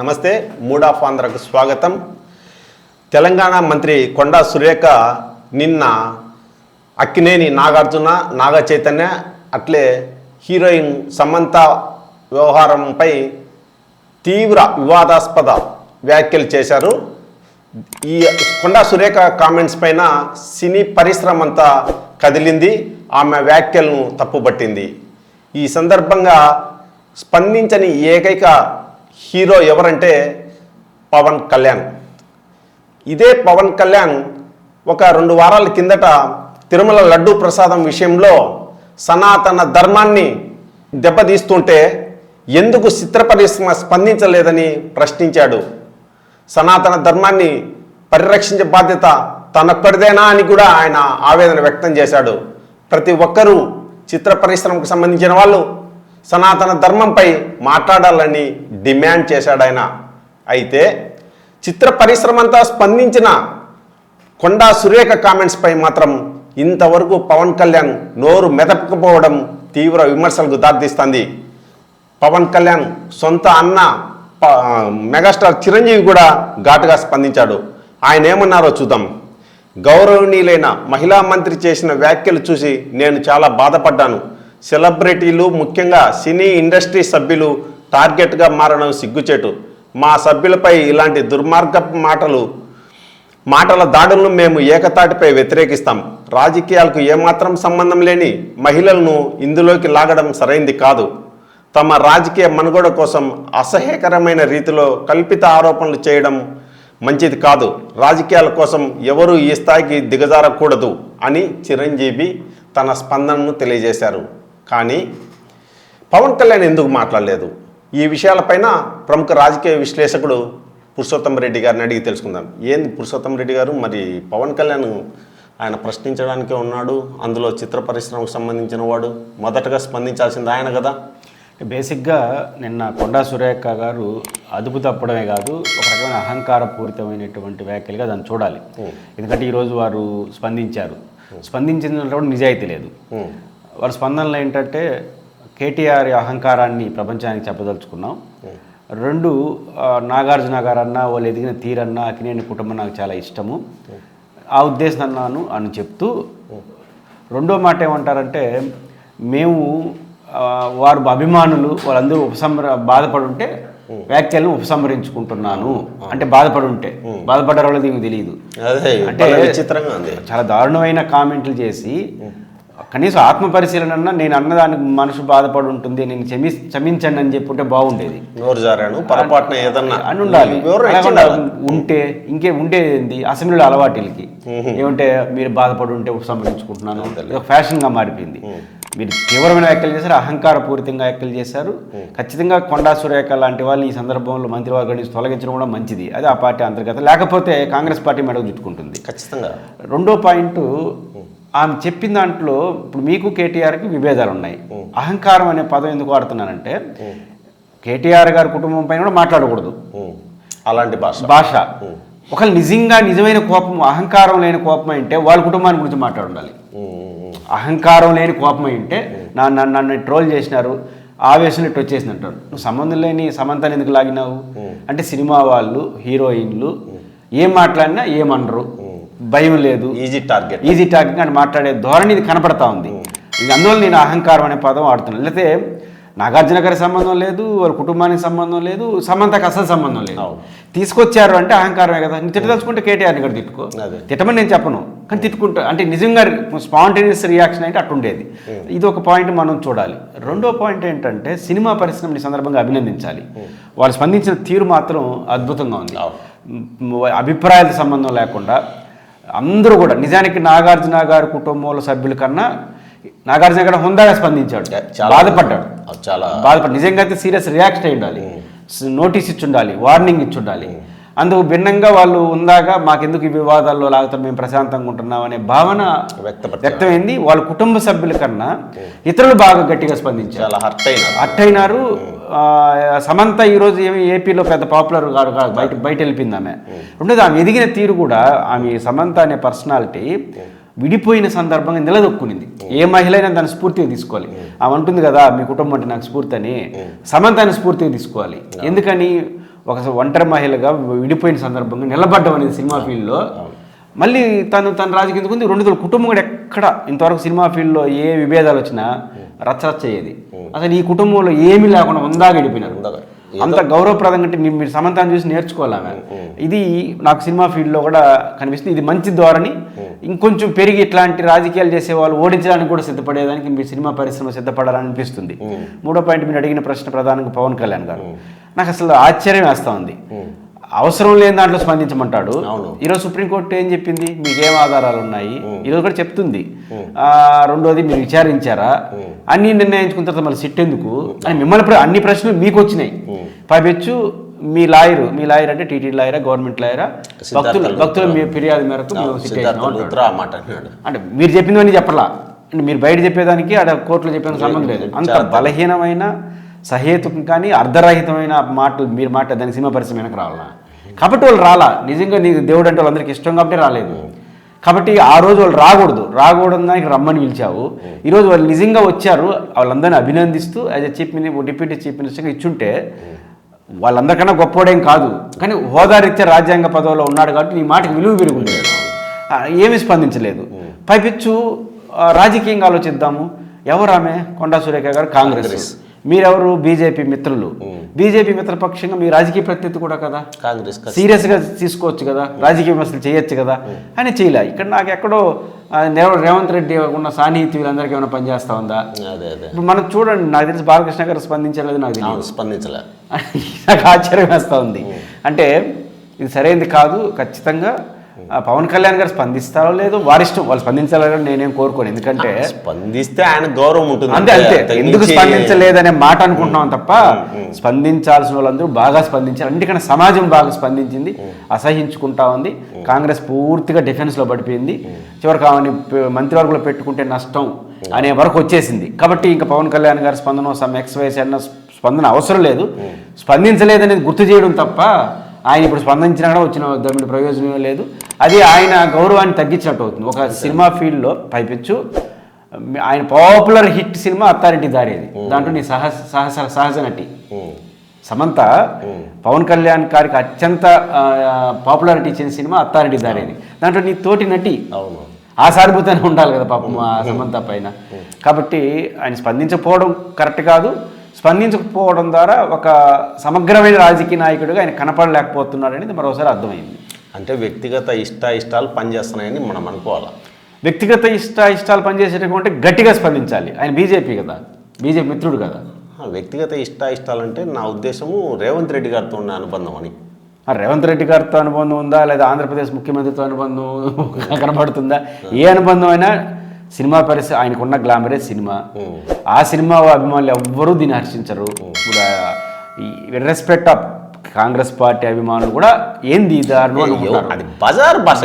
నమస్తే mood of ఆంధ్రకు స్వాగతం. తెలంగాణ మంత్రి కొండా సురేఖ నిన్న అక్కినేని నాగార్జున నాగ చైతన్య అట్లే హీరోయిన్ సమంత వ్యవహారంపై తీవ్ర వివాదాస్పద వ్యాఖ్యలు చేశారు. ఈ కొండా సురేఖ కామెంట్స్ పైన సినీ పరిశ్రమ అంతా కదిలింది ఆమె వ్యాఖ్యలను తప్పుపట్టింది. ఈ సందర్భంగా స్పందించని ఏకైక హీరో ఎవరంటే పవన్ కళ్యాణ్. ఇదే పవన్ కళ్యాణ్ ఒక రెండు వారాల కిందట తిరుమల లడ్డూ ప్రసాదం విషయంలో సనాతన ధర్మాన్ని దెబ్బతీస్తుంటే ఎందుకు చిత్ర పరిశ్రమ స్పందించలేదని ప్రశ్నించాడు. సనాతన ధర్మాన్ని పరిరక్షించే బాధ్యత తనొక్కడిదేనా అని కూడా ఆయన ఆవేదన వ్యక్తం చేశాడు. ప్రతి ఒక్కరూ చిత్ర పరిశ్రమకు సంబంధించిన వాళ్ళు సనాతన ధర్మంపై మాట్లాడాలని డిమాండ్ చేశాడు ఆయన అయితే చిత్ర పరిశ్రమంతా స్పందించిన కొండా సురేఖ కామెంట్స్పై మాత్రం ఇంతవరకు పవన్ కళ్యాణ్ నోరు మెదపకపోవడం తీవ్ర విమర్శలకు దారితీస్తుంది. పవన్ కళ్యాణ్ సొంత అన్న ప- మెగాస్టార్ చిరంజీవి కూడా ఘాటుగా స్పందించాడు. ఆయన ఏమన్నారో చూద్దాం. గౌరవనీయులైన మహిళా మంత్రి చేసిన వ్యాఖ్యలు చూసి నేను చాలా బాధపడ్డాను. సెలబ్రిటీలు ముఖ్యంగా సినీ ఇండస్ట్రీ సభ్యులు టార్గెట్గా మారడం సిగ్గుచేటు. మా సభ్యులపై ఇలాంటి దుర్మార్గపు మాటలు మాటల దాడులను మేము ఏకతాటిపై వ్యతిరేకిస్తాం. రాజకీయాలకు ఏమాత్రం సంబంధం లేని మహిళలను ఇందులోకి లాగడం సరైంది కాదు. తమ రాజకీయ మనుగడ కోసం అసహ్యకరమైన రీతిలో కల్పిత ఆరోపణలు చేయడం మంచిది కాదు. రాజకీయాల కోసం ఎవరూ ఈ స్థాయికి దిగజారకూడదు అని చిరంజీవి తన స్పందనను తెలియజేశారు. కానీ పవన్ కళ్యాణ్ ఎందుకు మాట్లాడలేదు? ఈ విషయాలపైన ప్రముఖ రాజకీయ విశ్లేషకుడు పురుషోత్తం రెడ్డి గారిని అడిగి తెలుసుకుందాం. ఏంది పురుషోత్తం రెడ్డి గారు? మరి పవన్ కళ్యాణ్ ఆయన ప్రశ్నించడానికే ఉన్నాడు అందులో చిత్ర పరిశ్రమకు సంబంధించిన వాడు మొదటగా స్పందించాల్సింది ఆయన కదా? బేసిక్గా నిన్న కొండా సురేఖ గారు అదుపు తప్పడమే కాదు ఒక రకమైన అహంకారపూరితమైనటువంటి వ్యాఖ్యలుగా దాన్ని చూడాలి. ఎందుకంటే ఈరోజు వారు స్పందించారు. స్పందించిన కూడా నిజాయితీ లేదు. వారి స్పందనలు ఏంటంటే కేటీఆర్ అహంకారాన్ని ప్రపంచానికి చెప్పదలుచుకున్నాం. రెండు నాగార్జున గారు అన్న వాళ్ళు ఎదిగిన తీరన్న అకినేని కుటుంబం నాకు చాలా ఇష్టము. ఆ ఉద్దేశం అన్నాను అని చెప్తూ రెండో మాట ఏమంటారంటే మేము వారు అభిమానులు వాళ్ళందరూ ఉపసంహర బాధపడి ఉంటే వ్యాఖ్యలను ఉపసంహరించుకుంటున్నాను. అంటే బాధపడి ఉంటే బాధపడ్డారో తెలియదు అంటే- చాలా దారుణమైన కామెంట్లు చేసి కనీసం ఆత్మ పరిశీలన అన్నా నేను అన్నదానికి మనసు బాధపడి ఉంటుంది నేను క్షమి క్షమించండి అని చెప్పుంటే బాగుండేది. పొరపాటున ఏదన్నా అని ఉండాలి. ఉంటే ఇంకే ఉండేది ఏంది? అసెంబ్లీలో అలవాటులకి. ఏమంటే మీరు బాధపడి ఉంటే ఒక ఫ్యాషన్గా మారిపోయింది. మీరు తీవ్రమైన వ్యాఖ్యలు చేశారు అహంకారపూరితంగా వ్యాఖ్యలు చేశారు. ఖచ్చితంగా కొండా సురేఖ లాంటి వాళ్ళు ఈ సందర్భంలో మంత్రివర్గం నుంచి తొలగించడం కూడా మంచిది. అది ఆ పార్టీ అంతర్గత. లేకపోతే కాంగ్రెస్ పార్టీ మెడకు చుట్టుకుంటుంది. ఖచ్చితంగా. రెండో పాయింట్ ఆమె చెప్పిన దాంట్లో ఇప్పుడు మీకు కేటీఆర్కి విభేదాలు ఉన్నాయి అహంకారం అనే పదం ఎందుకు వాడుతున్నానంటే కేటీఆర్ గారి కుటుంబం పైన కూడా మాట్లాడకూడదు. అలాంటి భాష. భాష. ఒకళ్ళు నిజంగా నిజమైన కోపం అహంకారం లేని కోపం అంటే వాళ్ళ కుటుంబాన్ని గురించి మాట్లాడాలి. అహంకారం లేని కోపం అంటే నా నన్ను నన్ను ట్రోల్ చేసినారు ఆవేశం ఇట్టు వచ్చేసినట్టు నువ్వు సంబంధం లేని సమంతాన్ని ఎందుకు లాగినావు? అంటే సినిమా వాళ్ళు హీరోయిన్లు ఏం మాట్లాడినా ఏమనరు. భయం లేదు. ఈజీ టార్గెట్ ఈజీ టాకింగ్ అని మాట్లాడే ధోరణి ఇది కనపడతా ఉంది. ఇది అందువల్ల నేను అహంకారం అనే పదం వాడుతున్నాను. లేకపోతే నాగార్జున గారి సంబంధం లేదు వాళ్ళ కుటుంబానికి సంబంధం లేదు సమంతకు అసలు సంబంధం లేదు. తీసుకొచ్చారు అంటే అహంకారమే కదా. నువ్వు తిట్టదలుచుకుంటే కేటీఆర్ని కూడా తిట్టుకో. తిట్టమని నేను చెప్పను. కానీ తిట్టుకుంటా. అంటే నిజంగా స్పాంటేనియస్ రియాక్షన్ అంటే అట్టుండేది. ఇది ఒక పాయింట్ మనం చూడాలి. రెండో పాయింట్ ఏంటంటే సినిమా పరిశ్రమని సందర్భంగా అభినందించాలి. వాళ్ళు స్పందించిన తీరు మాత్రం అద్భుతంగా ఉంది. అభిప్రాయాల సంబంధం లేకుండా అందరూ కూడా నిజానికి నాగార్జున గారి కుటుంబంలో సభ్యుల కన్నా నాగార్జున గారు హుందాగా స్పందించాడు. చాలా- బాధపడ్డాడు. చాలా బాధపడి నిజంగా అయితే సీరియస్ రియాక్ట్ అయి ఉండాలి. నోటీస్ ఇచ్చి ఉండాలి వార్నింగ్ ఇచ్చి ఉండాలి అందుకు భిన్నంగా వాళ్ళు ఉందాగా మాకెందుకు ఈ వివాదాల్లో లాగుతాం మేము ప్రశాంతంగా ఉంటున్నాం అనే భావన. వ్యక్తమైంది. వాళ్ళ కుటుంబ సభ్యుల కన్నా ఇతరులు బాగా గట్టిగా స్పందించారు. చాలా హర్ట్ అయినా అట్టయినారు ఆ, సమంత ఈరోజు ఏమి ఏపీలో పెద్ద పాపులర్ కాదు కాదు బయట బయట వెళ్ళిపోయింది ఆమె. రెండోది ఆమె ఎదిగిన తీరు కూడా ఆమె సమంత అనే పర్సనాలిటీ విడిపోయిన సందర్భంగా నిలదొక్కునింది. ఏ మహిళ అయినా దాన్ని స్ఫూర్తిగా తీసుకోవాలి. ఆమె అంటుంది కదా మీ కుటుంబం అంటే నాకు స్ఫూర్తి అని. సమంతాన్ని స్ఫూర్తిగా తీసుకోవాలి. ఎందుకని? ఒక ఒంటరి మహిళగా విడిపోయిన సందర్భంగా నిలబడ్డం అనేది సినిమా ఫీల్డ్లో. మళ్ళీ తను తన రాజకీయ ఎందుకు ఉంది? రెండు కుటుంబం కూడా ఎక్కడ ఇంతవరకు సినిమా ఫీల్డ్లో ఏ విభేదాలు వచ్చినా రచ్చరచ్చ అయ్యేది అసలు ఈ కుటుంబంలో ఏమీ లేకుండా ఉందాగా గడిపినారు. అంత గౌరవప్రదంగా అంటే మీరు సమంతాన్ని చూసి నేర్చుకోవాలి. ఇది నాకు సినిమా ఫీల్డ్లో కూడా కనిపిస్తుంది. ఇది మంచి ధోరణి. ఇంకొంచెం పెరిగి ఇట్లాంటి రాజకీయాలు చేసే వాళ్ళు ఓడించడానికి కూడా సిద్ధపడేదానికి మీ సినిమా పరిశ్రమ సిద్ధపడాలని అనిపిస్తుంది. మూడో పాయింట్ మీరు అడిగిన ప్రశ్న ప్రధానంగా పవన్ కళ్యాణ్ గారు. నాకు అసలు ఆశ్చర్యం వేస్తా ఉంది. అవసరం లేని దాంట్లో స్పందించమంటాడు. ఈరోజు సుప్రీంకోర్టు ఏం చెప్పింది? మీకేం ఆధారాలు ఉన్నాయి ఈరోజు కూడా చెప్తుంది. ఆ, రెండోది మీరు విచారించారా? అన్ని నిర్ణయించుకున్న తర్వాత మళ్ళీ సిట్ ఎందుకు? అని మిమ్మల్ని అన్ని ప్రశ్నలు మీకు వచ్చినాయి. పైపెచ్చు మీ లాయరు మీ లాయర్ అంటే టీటీ లాయరా గవర్నమెంట్ లాయరా? భక్తులు భక్తుల మీ ఫిర్యాదు మేరకు అంటే మీరు చెప్పిందని చెప్పలా? అంటే మీరు బయట చెప్పేదానికి ఆడ కోర్టులో చెప్పేంత సంబంధం లేదు. అంత బలహీనమైన సహేతుకం కానీ అర్ధరహితమైన మాటలు మీరు మాట దానికి సినిమా పరిశ్రమ వెనక రావాలా? కాబట్టి వాళ్ళు రాలా. నిజంగా నీకు దేవుడు అంటే వాళ్ళందరికీ ఇష్టం కాబట్టి రాలేదు. కాబట్టి ఆ రోజు వాళ్ళు రాకూడదు. రాకూడదు దానికి రమ్మని పిలిచావు. ఈరోజు వాళ్ళు నిజంగా వచ్చారు. వాళ్ళందరినీ అభినందిస్తూ as a chief minister deputy chief మినిస్టర్గా ఇచ్చుంటే వాళ్ళందరికన్నా గొప్పోడేం కాదు. కానీ హోదారీత్యా రాజ్యాంగ పదవిలో ఉన్నాడు కాబట్టి నీ మాటకి విలువ పెరుగుండేది ఆ, ఏమీ స్పందించలేదు. పైపెచ్చు రాజకీయంగా ఆలోచిద్దాము. ఎవరు ఆమె? కొండా సురేఖ గారు కాంగ్రెస్. మీరెవరు? బీజేపీ మిత్రులు. బీజేపీ మిత్రపక్షంగా మీ రాజకీయ ప్రత్యర్థి కూడా కదా? కాంగ్రెస్ సీరియస్గా తీసుకోవచ్చు కదా? రాజకీయ విమర్శలు చేయొచ్చు కదా? అని చేయలే. ఇక్కడ నాకు ఎక్కడో రేవంత్ రెడ్డి ఉన్న సాన్నిహిత్య వీళ్ళందరికీ ఏమైనా పనిచేస్తా ఉందా? అదే అదే. ఇప్పుడు మనం చూడండి నాకు తెలిసి బాలకృష్ణ గారు స్పందించలేదు నాకు తెలియదు. స్పందించలే. నాకు ఆశ్చర్యం వేస్తూ ఉంది. అంటే ఇది సరైనది కాదు ఖచ్చితంగా పవన్ కళ్యాణ్ గారు స్పందిస్తారో లేదో వారిష్టం వాళ్ళు స్పందించాలని నేనేం కోరుకోను. ఎందుకంటే స్పందిస్తే ఆయన గౌరవం ఉంటుంది. అంతే అంతే. ఎందుకు స్పందించలేదనే మాట అనుకుంటున్నాం తప్ప స్పందించాల్సిన వాళ్ళందరూ బాగా స్పందించారు. అందుకని సమాజం బాగా స్పందించింది అసహించుకుంటా ఉంది. కాంగ్రెస్ పూర్తిగా డిఫెన్స్లో పడిపోయింది. చివరికి ఆమెని ప- మంత్రివర్గంలో పెట్టుకుంటే నష్టం అనే వరకు వచ్చేసింది. కాబట్టి ఇంకా పవన్ కళ్యాణ్ గారి స్పందన సమ్ ఎక్స్ వైస్ అన్న స్పందన అవసరం లేదు. స్పందించలేదనేది గుర్తు చేయడం తప్ప ఆయన ఇప్పుడు స్పందించినా కూడా వచ్చిన దాని ప్రయోజనం లేదు. అది ఆయన గౌరవాన్ని తగ్గించినట్టు అవుతుంది. ఒక సినిమా ఫీల్డ్లో పైపెచ్చు. ఆయన పాపులర్ హిట్ సినిమా అత్తారింటి దారేది దాంట్లో నీ సహ సహస సహజ నటి. సమంత పవన్ కళ్యాణ్ గారికి అత్యంత పాపులారిటీ ఇచ్చిన సినిమా అత్తారింటి దారేది దాంట్లో నీ తోటి నటి. ఆ సానుభూతాన్ని ఉండాలి కదా పాపం సమంత పైన. కాబట్టి ఆయన స్పందించకపోవడం కరెక్ట్ కాదు. స్పందించకపోవడం ద్వారా ఒక సమగ్రమైన రాజకీయ నాయకుడిగా ఆయన కనపడలేకపోతున్నాడు అనేది మరోసారి అర్థమైంది. అంటే వ్యక్తిగత ఇష్ట ఇష్టాలు పనిచేస్తున్నాయని మనం అనుకోవాలి? వ్యక్తిగత ఇష్ట ఇష్టాలు పనిచేసేటటువంటి గట్టిగా స్పందించాలి. ఆయన బీజేపీ కదా. బీజేపీ మిత్రుడు కదా. ఆ, వ్యక్తిగత ఇష్ట ఇష్టాలంటే నా ఉద్దేశము రేవంత్ రెడ్డి గారితో ఉన్న అనుబంధం అని. ఆ రేవంత్ రెడ్డి గారితో అనుబంధం ఉందా? లేదా ఆంధ్రప్రదేశ్ ముఖ్యమంత్రితో అనుబంధం కనబడుతుందా? ఏ అనుబంధం అయినా సినిమా పరిస్థితి ఆయనకున్న గ్లామరే సినిమా. ఆ సినిమా అభిమానులు ఎవ్వరూ దీన్ని హర్షించరు. రెస్పెక్ట్ ఆఫ్ కాంగ్రెస్ పార్టీ అభిమానులు కూడా ఏంది అది బజార్ భాష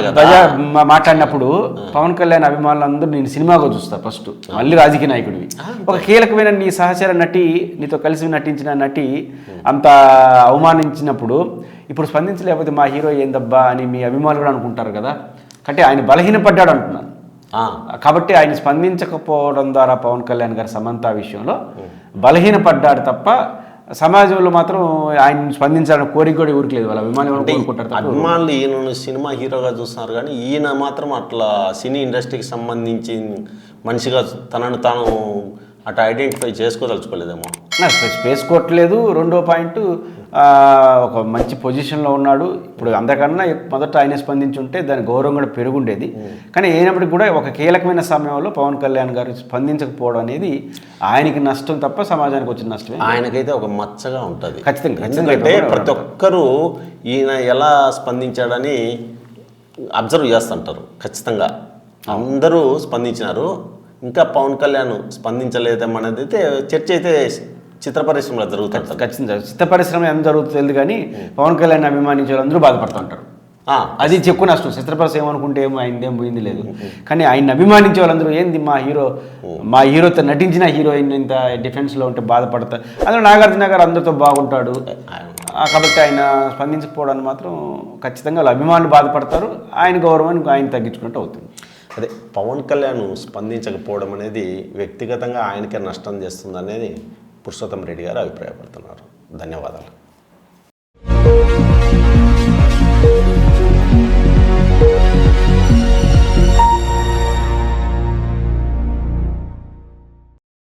మా- మాట్లాడినప్పుడు పవన్ కళ్యాణ్ అభిమానులందరూ నేను సినిమాగా చూస్తారు ఫస్ట్. మళ్ళీ రాజకీయ నాయకుడివి. ఒక కీలకమైన నీ సహచర నటి నీతో కలిసి నటించిన నటి అంత అవమానించినప్పుడు ఇప్పుడు స్పందించలేకపోతే మా హీరో ఏందబ్బా అని మీ అభిమానులు కూడా అనుకుంటారు కదా. అంటే ఆయన బలహీనపడ్డాడు అంటున్నాను ఆ, కాబట్టి ఆయన స్పందించకపోవడం ద్వారా పవన్ కళ్యాణ్ గారి సమంత విషయంలో బలహీనపడ్డాడు తప్ప సమాజంలో మాత్రం ఆయన స్పందించాలని కోరిక కూడా ఊరికి లేదు. వాళ్ళ అభిమానులు కోరుకుంటారు అభిమానులు ఈయనను సినిమా హీరోగా చూస్తున్నారు కానీ ఈయన మాత్రం అట్లా సినీ ఇండస్ట్రీకి సంబంధించి మనిషిగా తనను తాను అటు ఐడెంటిఫై చేసుకోదలుచుకోలేదేమో. స్పేస్ వేసుకోవట్లేదు రెండో పాయింట్ ఒక మంచి పొజిషన్లో ఉన్నాడు. ఇప్పుడు అందరికన్నా మొదట ఆయన స్పందించి ఉంటే దాని గౌరవం కూడా పెరుగుండేది. కానీ అయినప్పటికీ కూడా ఒక కీలకమైన సమయంలో పవన్ కళ్యాణ్ గారు స్పందించకపోవడం అనేది ఆయనకి నష్టం తప్ప సమాజానికి వచ్చిన నష్టమే. ఆయనకైతే ఒక మచ్చగా ఉంటుంది. ఖచ్చితంగా, ఖచ్చితంగా ఎందుకంటే ప్రతి ఒక్కరూ ఈయన ఎలా స్పందించాడని అబ్జర్వ్ చేస్తుంటారు. ఖచ్చితంగా. అందరూ స్పందించినారు. ఇంకా పవన్ కళ్యాణ్ స్పందించలేదేమనేది అయితే చర్చ అయితే చిత్ర పరిశ్రమలో జరుగుతుంటుంది. ఖచ్చితంగా. చిత్త పరిశ్రమ ఎంత జరుగుతుంది కానీ పవన్ కళ్యాణ్ అభిమానించే వాళ్ళందరూ బాధపడుతూ ఉంటారు ఆ, అది చెక్కు నష్టం చిత్రపరస ఏమనుకుంటే ఏమో ఆయనదేం పోయింది లేదు. కానీ ఆయన అభిమానించే వాళ్ళందరూ ఏంది మా హీరో మా హీరోతో నటించిన హీరోయిన్ ఇంత డిఫెన్స్లో ఉంటే బాధపడతారు అందులో నాగార్జున గారు అందరితో బాగుంటాడు. కాబట్టి ఆయన స్పందించకపోవడానికి మాత్రం ఖచ్చితంగా వాళ్ళ అభిమానులు బాధపడతారు. ఆయన గౌరవాన్ని ఆయన తగ్గించుకున్నట్టు అవుతుంది. అదే పవన్ కళ్యాణ్ స్పందించకపోవడం అనేది వ్యక్తిగతంగా ఆయనకే నష్టం చేస్తుంది అనేది పురుషోత్తం రెడ్డి గారు అభిప్రాయపడుతున్నారు. ధన్యవాదాలు.